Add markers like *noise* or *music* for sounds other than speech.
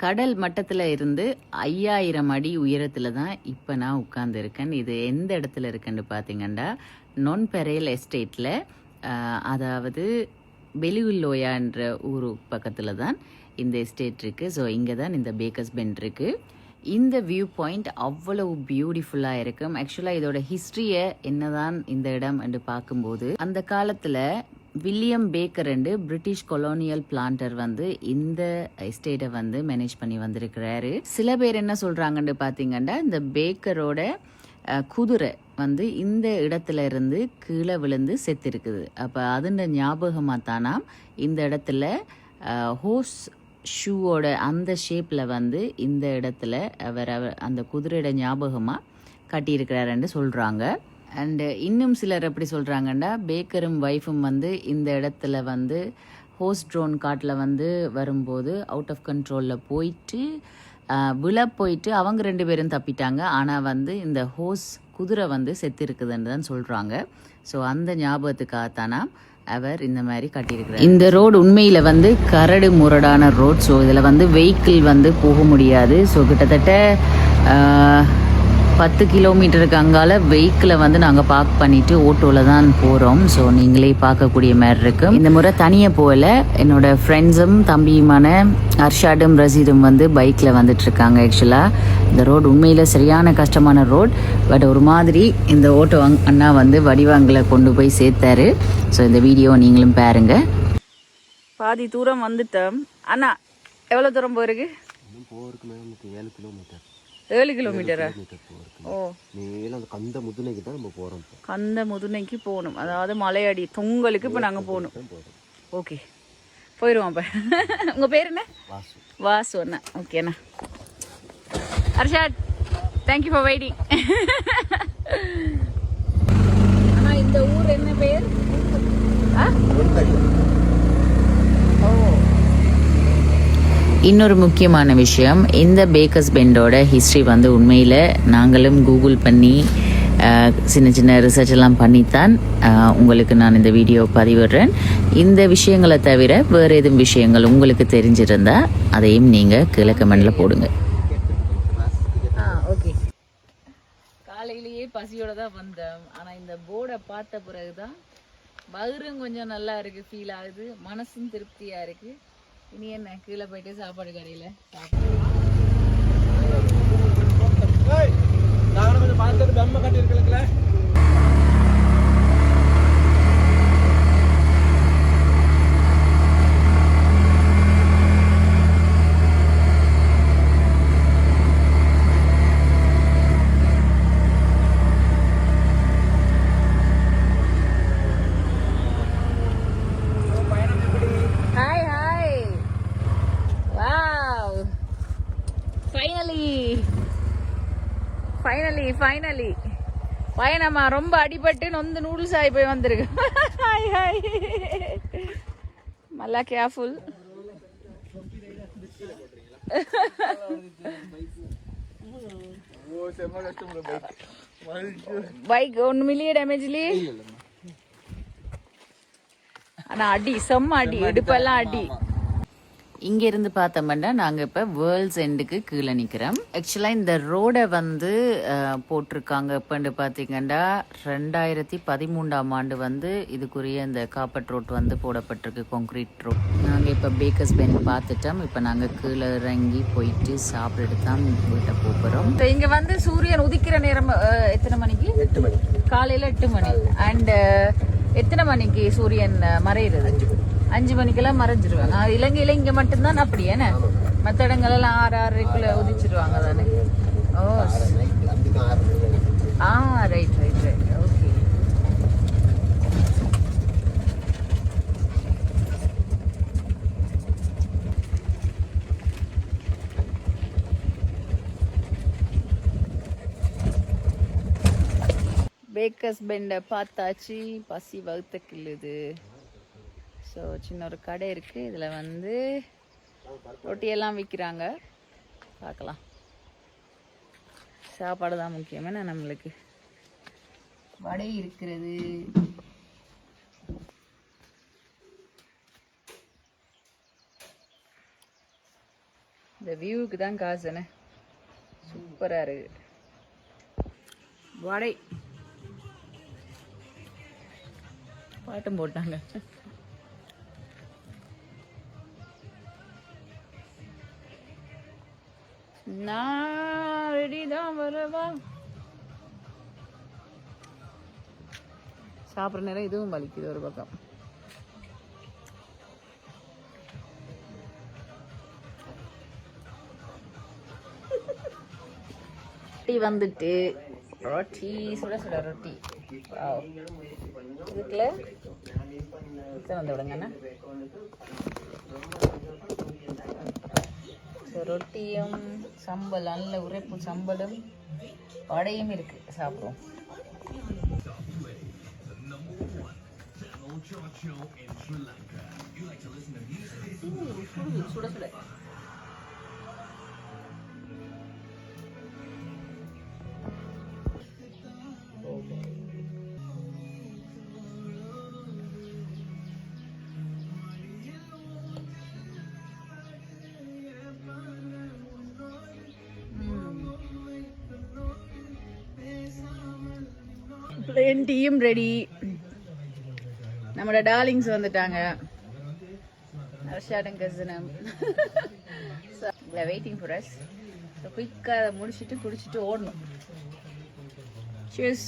கடல் மட்டத்தில் இருந்து ஐயாயிரம் அடி உயரத்தில் தான் இப்போ நான் உட்காந்துருக்கேன் இது எந்த இடத்துல இருக்குன்னு பார்த்தீங்கன்னா நொன்பெரையல் எஸ்டேட்டில் அதாவது வெளியுள்ளோயான்ற ஊர் பக்கத்தில் தான் இந்த எஸ்டேட் இருக்குது ஸோ இங்கே தான் இந்த பேக்கர்ஸ் பெண்ட் இருக்குது இந்த வியூ பாயிண்ட் அவ்வளவு பியூட்டிஃபுல்லாக இருக்கும். ஆக்சுவலாக இதோட ஹிஸ்ட்ரியை என்னதான் இந்த இடம் என்று பார்க்கும்போது அந்த காலத்தில் வில்லியம் பேக்கர் ரெண்டு பிரிட்டிஷ் கொலோனியல் பிளான்டர் வந்து இந்த எஸ்டேட்டை வந்து மேனேஜ் பண்ணி வந்திருக்கிறாரு. சில பேர் என்ன சொல்கிறாங்கன்னு பார்த்தீங்கன்னா இந்த பேக்கரோட குதிரை வந்து இந்த இடத்துல இருந்து கீழே விழுந்து செத்துருக்குது. அப்போ அதுண்ட ஞாபகமாக தானா இந்த இடத்துல ஹோஸ் ஷூவோட அந்த ஷேப்பில் வந்து இந்த இடத்துல அவர் அவர் அந்த குதிரையோட ஞாபகமாக கட்டியிருக்கிறாருன்னு சொல்கிறாங்க அண்டு இன்னும் சிலர் எப்படி சொல்கிறாங்கன்னா பேக்கரும் ஒய்ஃபும் வந்து இந்த இடத்துல வந்து ஹோஸ் ட்ரோன் காட்டில் வந்து வரும்போது அவுட் ஆஃப் கண்ட்ரோலில் போயிட்டு விழ போயிட்டு அவங்க ரெண்டு பேரும் தப்பிட்டாங்க. ஆனால் வந்து இந்த ஹோஸ் குதிரை வந்து செத்துருக்குதுன்னு தான் சொல்கிறாங்க ஸோ அந்த ஞாபகத்துக்காகத்தானா அவர் இந்த மாதிரி கட்டியிருக்கிறார். இந்த ரோடு உண்மையில் வந்து கரடு முரடான ரோட் ஸோ இதில் வந்து வெஹிக்கிள் வந்து போக முடியாது. ஸோ கிட்டத்தட்ட பத்து கிலோமீட்டருக்கு அங்கால வெஹிக்கிளை வந்து நாங்கள் பார்க் பண்ணிட்டு ஓட்டோவில் தான் போகிறோம் ஸோ நீங்களே பார்க்கக்கூடிய மாதிரி இருக்கும் இந்த முறை தனியாக போகல. என்னோட ஃப்ரெண்ட்ஸும் தம்பியுமான அர்ஷாடும் ரசீதும் வந்து பைக்கில் வந்துட்டு இருக்காங்க ஆக்சுவலாக இந்த ரோடு உண்மையில் சரியான கஷ்டமான ரோட் பட் ஒரு மாதிரி இந்த ஓட்டோ அண்ணா வந்து வடிவாங்களை கொண்டு போய் சேர்த்தாரு. ஸோ இந்த வீடியோ நீங்களும் பாருங்க. பாதி தூரம் வந்துட்டோம். அண்ணா எவ்வளோ தூரம் போயிருக்கு இன்னும் போகிறதுக்கு ஏழு கிலோமீட்டர் ஏழு கிலோமீட்டரா ஓ. மேலே அந்த கந்த முதுனைக்கு தான் நம்ம போகிறோம் கந்த முதுனைக்கு போகணும். அதாவது மலையடி தொங்கலுக்கு இப்போ நாங்கள் போகணும். ஓகே. போயிடுவோம் அப்போ *laughs* உங்கள் பேர் என்ன? வாசு. அண்ணா. ஓகேண்ணா Arshad thank you for waiting அண்ணா இந்த ஊர் என்ன பேர்? ஆ? இன்னொரு முக்கியமான விஷயம் இந்த பேக்கர்ஸ் பெண்டோட ஹிஸ்ட்ரி வந்து உண்மையில் நாங்களும் கூகுள் பண்ணி சின்ன சின்ன ரிசர்ச் எல்லாம் பண்ணித்தான் உங்களுக்கு நான் இந்த வீடியோ பதிவிடுறேன். இந்த விஷயங்களை தவிர வேறு எதுவும் விஷயங்கள் உங்களுக்கு தெரிஞ்சிருந்தா அதையும் நீங்கள் கீழே கமெண்டில் போடுங்க. ஆ ஓகே காலையிலேயே பசியோட தான் வந்தோம் ஆனால் இந்த போர்டை பார்த்த பிறகு தான் வயிறும் கொஞ்சம் நல்லா இருக்கு ஃபீல் ஆகுது மனசும் திருப்தியாக இருக்கு. இனி என்ன? கீழே போயிட்டு சாப்பாடு கடையில் hi hi wow finally finally finally பயணமா? ரொம்ப அடிபட்டு நொந்து நூடுல்ஸ் ஆகி போய் வந்திருக்கு. ஹாய் ஹாய் மல்லா கேர்ஃபுல் பைக் ஒன்று மில்லிய டேமேஜ்லி ஆனா அடி செம்ம அடி. இடுப்பெல்லாம் அடி. இங்க இருந்து பார்த்தோம்னா நாங்க இப்ப வேர்ல்ட்ஸ் எண்டுக்கு கீழே நிக்கிறோம். ஆக்சுவலா இந்த ரோடை வந்து போட்டிருக்காங்க. இப்பன்னு பாத்தீங்கன்னா ரெண்டாயிரத்தி பதிமூன்றாம் ஆண்டு வந்து இதுக்குரிய இந்த காப்பட் ரோட் வந்து போடப்பட்டிருக்கு கான்கிரீட் ரோட் நாங்க இப்ப பேக்கர்ஸ் பென் பார்த்துட்டோம். இப்ப நாங்க கீழே இறங்கி போயிட்டு சாப்பிட்டுட்டு தான் வீட்டை போகிறோம். இங்க வந்து சூரியன் உதிக்கிற நேரம் எத்தனை மணிக்கு? எட்டு மணி. காலையில எட்டு மணி. அண்ட் எத்தனை மணிக்கு சூரியன் அஹ், மறையுது அஞ்சு மணிக்கெல்லாம் மறைஞ்சிருவாங்க. இலங்கையில இங்க மட்டும்தான் அப்படி என்ன? மற்ற இடங்கள் எல்லாம் ஆறு ஆறரைக்குள்ள உதிச்சிருவாங்க தானே? Oh ah right right right okay bakers பெண்டை பார்த்தாச்சு. பசி வகுத்த கிள்ளுது. ஸோ சின்ன ஒரு கடை இருக்குது இதில் வந்து ரொட்டியெல்லாம் விற்கிறாங்க பார்க்கலாம் சாப்பாடு தான் முக்கியமான நம்மளுக்கு? வடை இருக்கிறது. இந்த வியூவுக்கு தான் காசுன்னு சூப்பராக இருக்கு. வடை. பாட்டும் போட்டாங்க. நான் ரெடி தான் வரவா. சாப்பிட்ற நேரம் இதுவும் வலிக்குது ஒரு பக்கம். ரொட்டி வந்துட்டு. ரொட்டி சுட சுட ரொட்டி. Wow. இதுக்குள்ள இதை வந்து விடுங்கண்ணா ரொட்டியும் சம்பல் நல்ல உரைப்பு சம்பலும் வடையும் இருக்கு. சாப்பிடுவோம். சுட சுட. பிளேன் டீயும் ரெடி நம்மளோட டார்லிங்ஸ் வந்துட்டாங்க. ஹர்ஷாடும் கசினம் வெயிட்டிங் ஃபார் அஸ் குயிக்காக அதை முடிச்சுட்டு குடிச்சிட்டு ஓடணும். Cheers.